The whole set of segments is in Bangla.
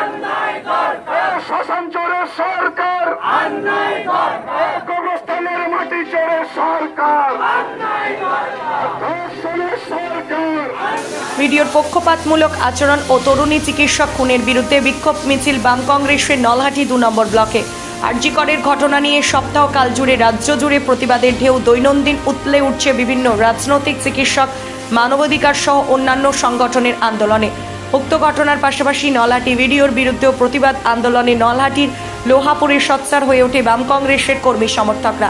সরকার। শ্মশান সরকার কবরস্থানের মাটি সরকার। ভিডিওর পক্ষপাতমূলক আচরণ ও তরুণী চিকিৎসক খুনের বিরুদ্ধে বিক্ষোভ মিছিল বাম কংগ্রেসের নলহাটি দু নম্বর ব্লকে। আরজিকরের ঘটনা নিয়ে সপ্তাহকাল জুড়ে রাজ্য জুড়ে প্রতিবাদের ঢেউ দৈনন্দিন উতলে উঠছে বিভিন্ন রাজনৈতিক চিকিৎসক মানবাধিকার সহ অন্যান্য সংগঠনের আন্দোলনে। উক্ত ঘটনার পাশাপাশি নলহাটি ভিডিওর বিরুদ্ধেও প্রতিবাদ আন্দোলনে নলহাটির লোহাপুরে সৎসার হয়ে ওঠে বাম কংগ্রেসের কর্মী সমর্থকরা।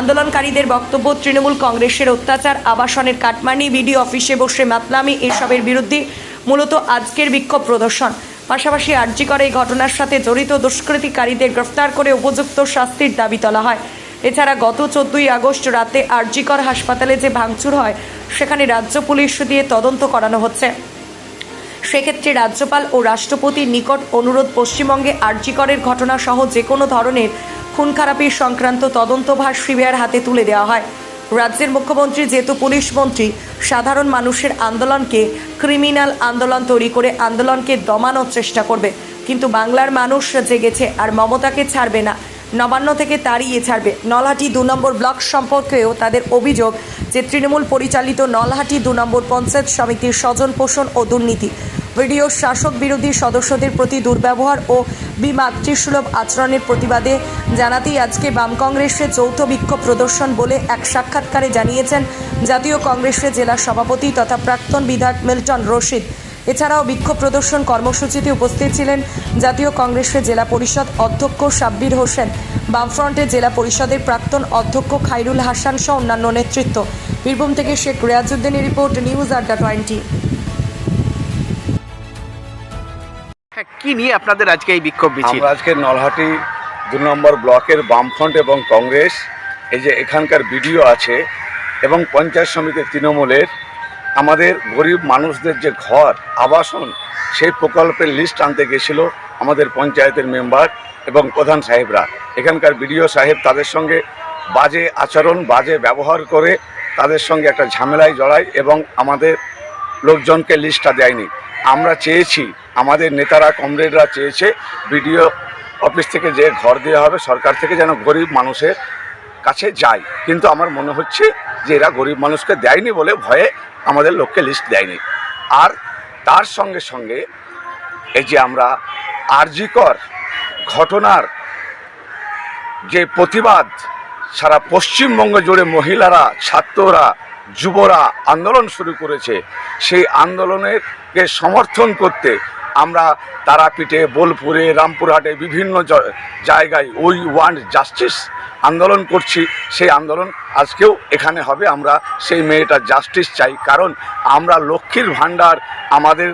আন্দোলনকারীদের বক্তব্য, তৃণমূল কংগ্রেসের অত্যাচার, আবাসনের কাটমানি বিডিও অফিসে বসে মাতলামি, এসবের বিরুদ্ধে মূলত আজকের বিক্ষোভ প্রদর্শন। পাশাপাশি আর্যিকর এই ঘটনার সাথে জড়িত দুষ্কৃতিকারীদের গ্রেফতার করে উপযুক্ত শাস্তির দাবি তোলা হয়। এছাড়া গত চোদ্দই আগস্ট রাতে আরজিকর হাসপাতালে যে ভাঙচুর হয়, সেখানে রাজ্য পুলিশ দিয়ে তদন্ত করানো হচ্ছে। সেক্ষেত্রে রাজ্যপাল ও রাষ্ট্রপতির নিকট অনুরোধ পশ্চিমবঙ্গে আর্যিকরের ঘটনা সহ যে কোনো ধরনের খুন খারাপির সংক্রান্ত তদন্তভার সিবিআইয়ের হাতে তুলে দেওয়া হয়। রাজ্যের মুখ্যমন্ত্রী যেহেতু পুলিশ মন্ত্রী, সাধারণ মানুষের আন্দোলনকে ক্রিমিনাল আন্দোলন তৈরি করে আন্দোলনকে দমানোর চেষ্টা করবে। কিন্তু বাংলার মানুষ জেগেছে আর মমতাকে ছাড়বে না। নবান্ন থেকে তাড়িয়ে ছাড়বে। নলহাটি দু নম্বর ব্লক সম্পর্কেও তাদের অভিযোগ যে তৃণমূল পরিচালিত নলহাটি দু নম্বর পঞ্চায়েত সমিতির স্বজন পোষণ ও দুর্নীতি। ভিডিও শাসক বিরোধী সদস্যদের প্রতি দুর্ব্যবহার ও বিমাতৃসুলভ আচরণের প্রতিবাদে জানাতেই আজকে বাম কংগ্রেসের যৌথ বিক্ষোভ প্রদর্শন বলে এক সাক্ষাৎকারে জানিয়েছেন জাতীয় কংগ্রেসের জেলা সভাপতি তথা প্রাক্তন বিধায়ক মিল্টন রশিদ। এছাড়াও বিক্ষোভ প্রদর্শন কর্মসূচিতে উপস্থিত ছিলেন জাতীয় কংগ্রেসের জেলা পরিষদ অধ্যক্ষ সাব্বির হোসেন বামফ্রন্টের জেলা পরিষদের প্রাক্তন অধ্যক্ষ খাইরুল হাসান সহ অন্যান্য নেতৃত্ব। বীরভূম থেকে শেখ রিয়াজউদ্দিনের রিপোর্ট নিউজ আড্ডা টোয়েন্টি। হ্যাঁ কি নিয়ে আপনাদের আজকে এই বিক্ষোভ মিছিল? আমরা আজকে নলহাটি দু নম্বর ব্লকের বামফ্রন্ট এবং কংগ্রেস এই যে এখানকার ভিডিও আছে এবং পঞ্চায়েত সমিতির তৃণমূলের আমাদের গরিব মানুষদের যে ঘর, আবাসন, সেই প্রকল্পের লিস্ট আনতে গেছিল আমাদের পঞ্চায়েতের মেম্বার এবং প্রধান সাহেবরা। এখানকার বিডিও সাহেব তাদের সঙ্গে বাজে আচরণ, বাজে ব্যবহার করে তাদের সঙ্গে একটা ঝামেলায় জড়ায় এবং আমাদের লোকজনকে লিস্টটা দেয়নি। আমরা চেয়েছি, আমাদের নেতারা কমরেডরা চেয়েছে বিডিও অফিস থেকে যে ঘর দেওয়া হবে সরকার থেকে যেন গরিব মানুষের কাছে যায়। কিন্তু আমার মনে হচ্ছে যে এরা গরিব মানুষকে দেয়নি বলে ভয়ে আমাদের লোককে লিস্ট দেয়নি। আর তার সঙ্গে সঙ্গে এই যে আমরা আরজিকর ঘটনার যে প্রতিবাদ, সারা পশ্চিমবঙ্গ জুড়ে মহিলারা, ছাত্ররা, যুবরা আন্দোলন শুরু করেছে, সেই আন্দোলনের কে সমর্থন করতে আমরা তারাপীঠে, বোলপুরে, রামপুরহাটে বিভিন্ন জায়গায় উই ওয়ান্ট জাস্টিস আন্দোলন করছি। সেই আন্দোলন আজকেও এখানে হবে। আমরা সেই মেয়েটার জাস্টিস চাই। কারণ আমরা লক্ষ্মীর ভাণ্ডার। আমাদের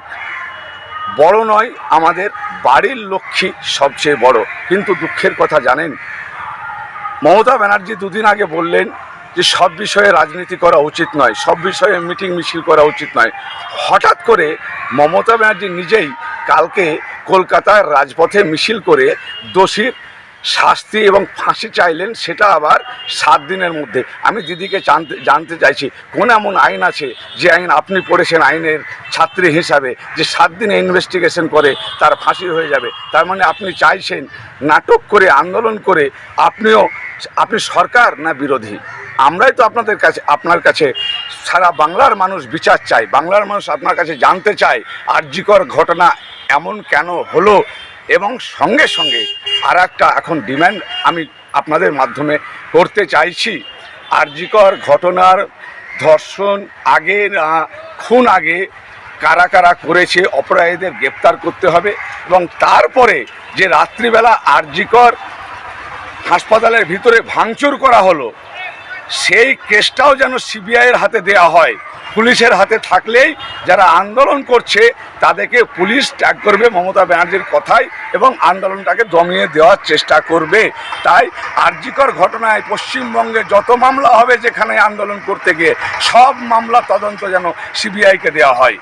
বড় নয়, আমাদের বাড়ির লক্ষ্মী সবচেয়ে বড়। কিন্তু দুঃখের কথা জানেন, মমতা ব্যানার্জি দুদিন আগে বললেন যে, সব বিষয়ে রাজনীতি করা উচিত নয়, সব বিষয়ে মিটিং মিছিল করা উচিত নয়। হঠাৎ করে মমতা ব্যানার্জি নিজেই কালকে কলকাতার রাজপথে মিছিল করে দোষীর শাস্তি এবং ফাঁসি চাইলেন, সেটা আবার সাত দিনের মধ্যে। আমি দিদিকে জানতে জানতে চাইছি, কোন এমন আইন আছে যে আইন আপনি পড়েছেন আইনের ছাত্রী হিসাবে, যে সাত দিনে ইনভেস্টিগেশন করে তার ফাঁসি হয়ে যাবে? তার মানে আপনি চাইছেন নাটক করে, আন্দোলন করে আপনিও, আপনি সরকার না বিরোধী? আমরাই তো আপনাদের কাছে, আপনার কাছে সারা বাংলার মানুষ বিচার চাই বাংলার মানুষ আপনার কাছে জানতে চায় আর্যিকর ঘটনা এমন কেন হলো এবং সঙ্গে সঙ্গে আর একটা এখন ডিম্যান্ড আমি আপনাদের মাধ্যমে করতে চাইছি। আর্যিকর ঘটনার ধর্ষণ আগে না, খুন আগে কারা কারা করেছে অপরাধীদের গ্রেপ্তার করতে হবে এবং তারপরে যে রাত্রিবেলা আরজিকর হাসপাতালের ভিতরে ভাঙচুর করা হলো, সেই কেসটাও যেন সিবিআইয়ের হাতে দেয়া হয়। পুলিশের হাতে থাকলেই যারা আন্দোলন করছে, তাদেরকে পুলিশ ট্যাগ করবে মমতা ব্যানার্জির কথায় এবং আন্দোলনটাকে দমিয়ে দেওয়ার চেষ্টা করবে। তাই আর্যিকর ঘটনায় পশ্চিমবঙ্গে যত মামলা হবে যেখানে আন্দোলন করতে গিয়ে, সব মামলা তদন্ত যেন সিবিআইকে দেওয়া হয়।